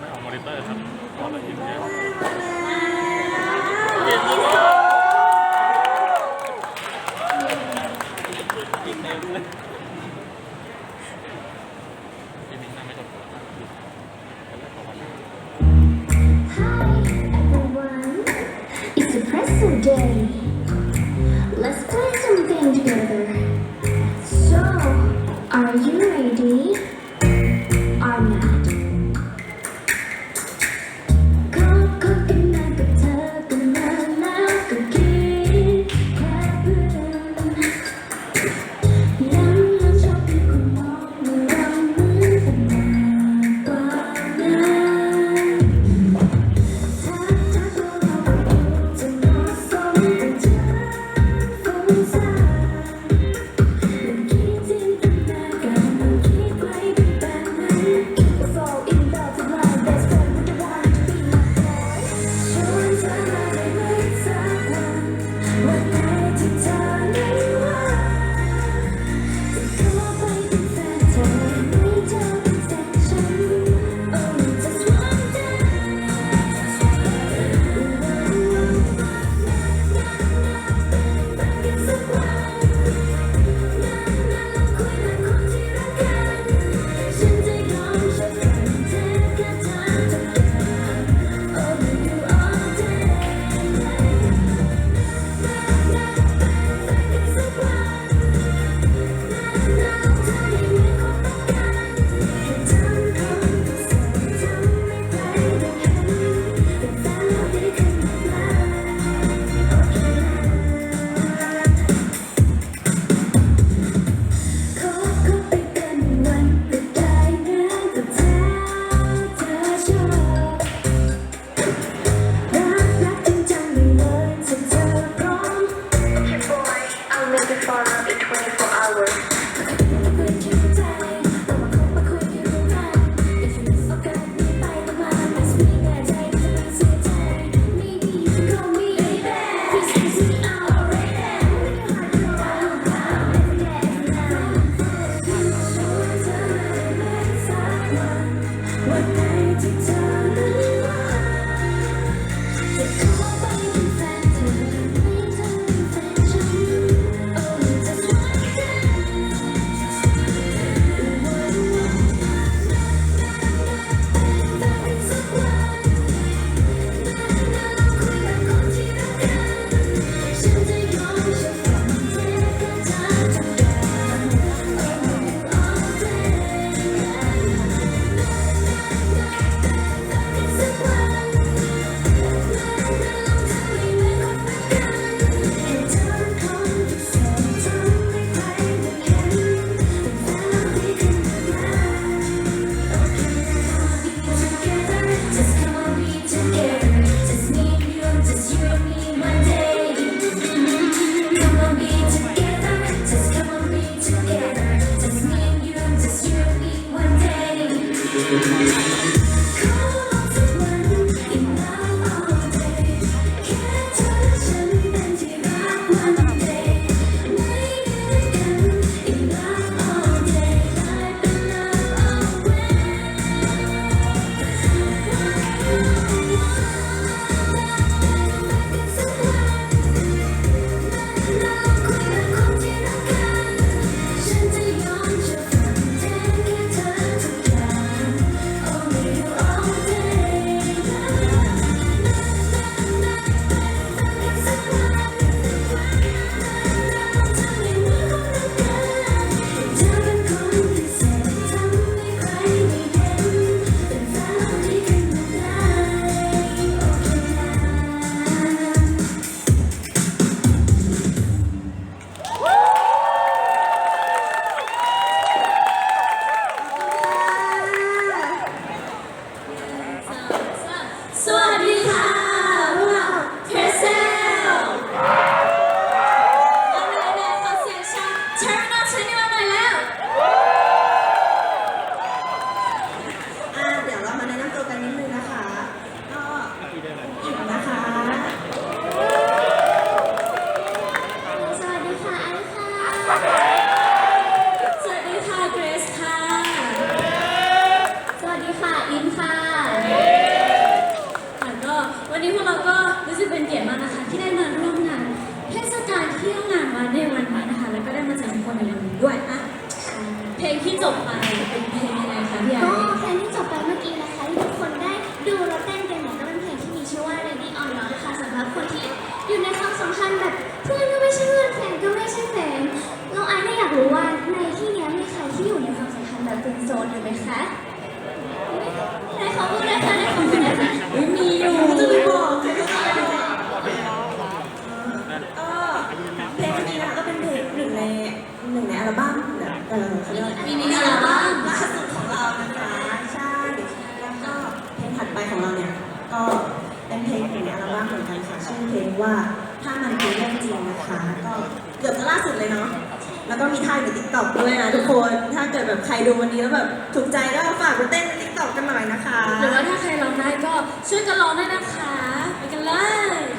ไม่ออกมอนิเตอร์ครับก่อนละอินเยอะ เพลงที่จบไปเป็นเพลงอะไรคะพี่ไอก็เพลงที่จบไปเมื่อกี้นะคะที่ทุกคนได้ดูและเต้นกันเนี่ยก็เป็นเพลงที่มีชื่อว่า Lady on Love ค่ะสำหรับคนที่อยู่ในความสัมพันธ์แบบเพื่อนก็ไม่ใช่เพื่อนแฟนก็ไม่ใช่แฟนน้องอซ์เนี่อยากรู้ว่าในที่นี้มีใครที่อยู่ในความสัมพันธ์แบบเป็นโซนอยู่ไหมคะ เออค่าปีนี้อัลบั้มล่าสุดของเรานะคะใช่แล้วก็เพลงถัดไปของเราเนี่ยก็เป็นเพลงอยู่ในอัลบั้มเหมือนกันค่ะชื่อเพลงว่าถ้ามันเป็นเรื่องจริงนะคะก็เกือบจะล่าสุดเลยเนาะแล้วก็มีท่าอยู่ติ๊กต็อกด้วยนะทุกคนถ้าเกิดแบบใครดูวันนี้แล้วแบบถูกใจก็ฝากไปเต้นติ๊กต็อกกันหน่อยนะคะ หรือว่าถ้าใครร้องได้ก็ช่วยกันร้องด้วยนะคะ ไปกันเลย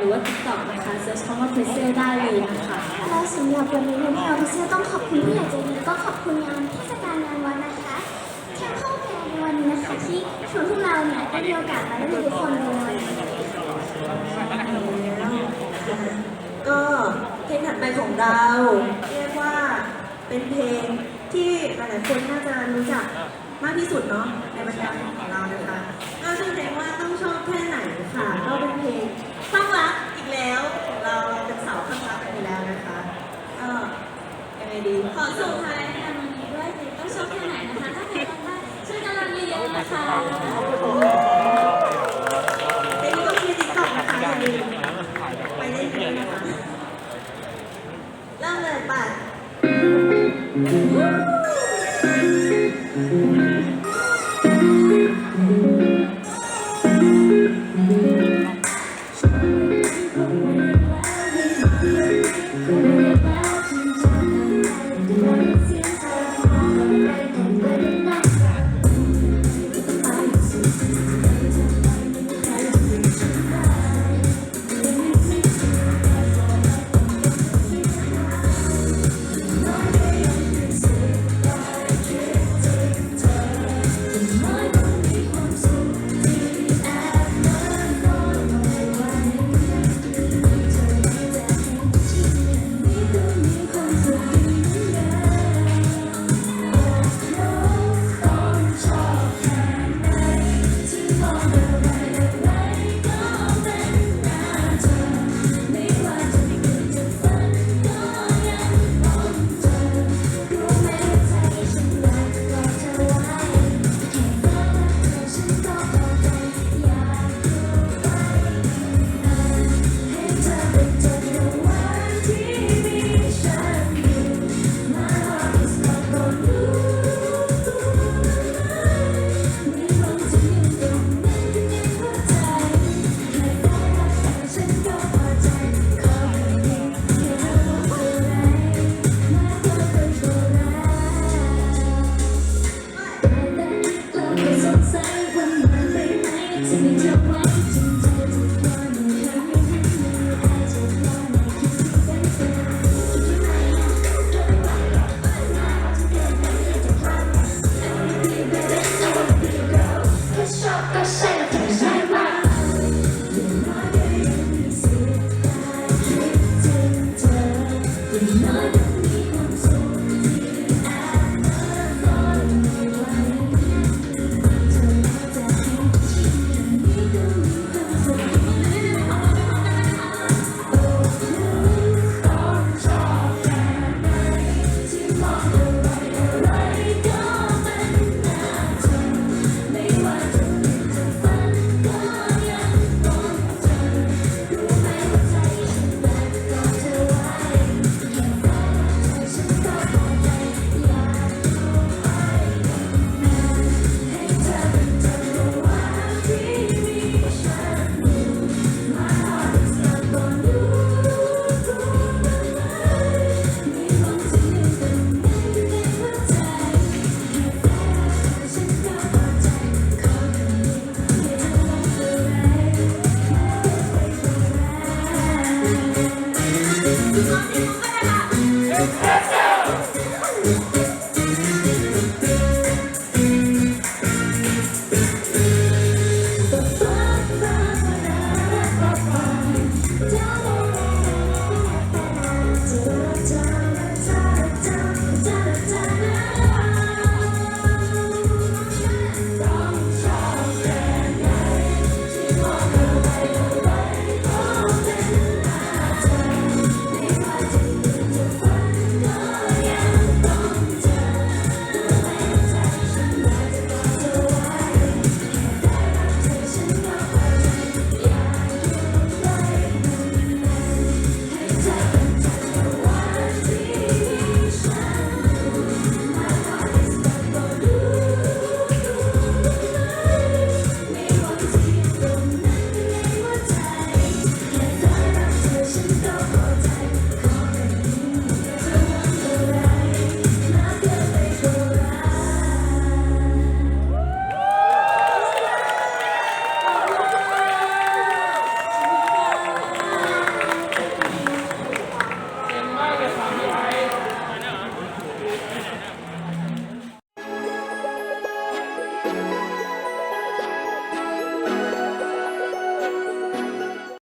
หรือว่า TikTok นะคะเซิร์ชคำว่าพิเซลได้เลยนะคะ และสำหรับวันนี้เนี่ยพวกเราพิเศษต้องขอบคุณผู้ใหญ่ใจดีก็ขอบคุณงานเทศกาลงานวัดนะคะเทมเพลเพลในวันนี้นะคะที่ชวนพวกเราเนี่ยได้มีโอกาสมาได้ดูทุกคนเลยก็เพลงถัดไปของเรา เรียกว่าเป็นเพลงที่หลายๆคนน่าจะรู้จักมากที่สุดเนาะในบรรดาเพลงของเรานะคะก็ชื่อเพลงว่าต้องชอบแค่ไหนค่ะก็เป็นเพลง ข้างรักอีกแล้วของเราเราเป็นสาวข้างรักกันอยู่แล้วนะคะเออยังไงดีขอส่งท้ายทางนี้ด้วยสิต้องชอบแค่ไหนนะคะ ถ้าใครต้องได้ช่วยกันร้องเยอะๆนะคะ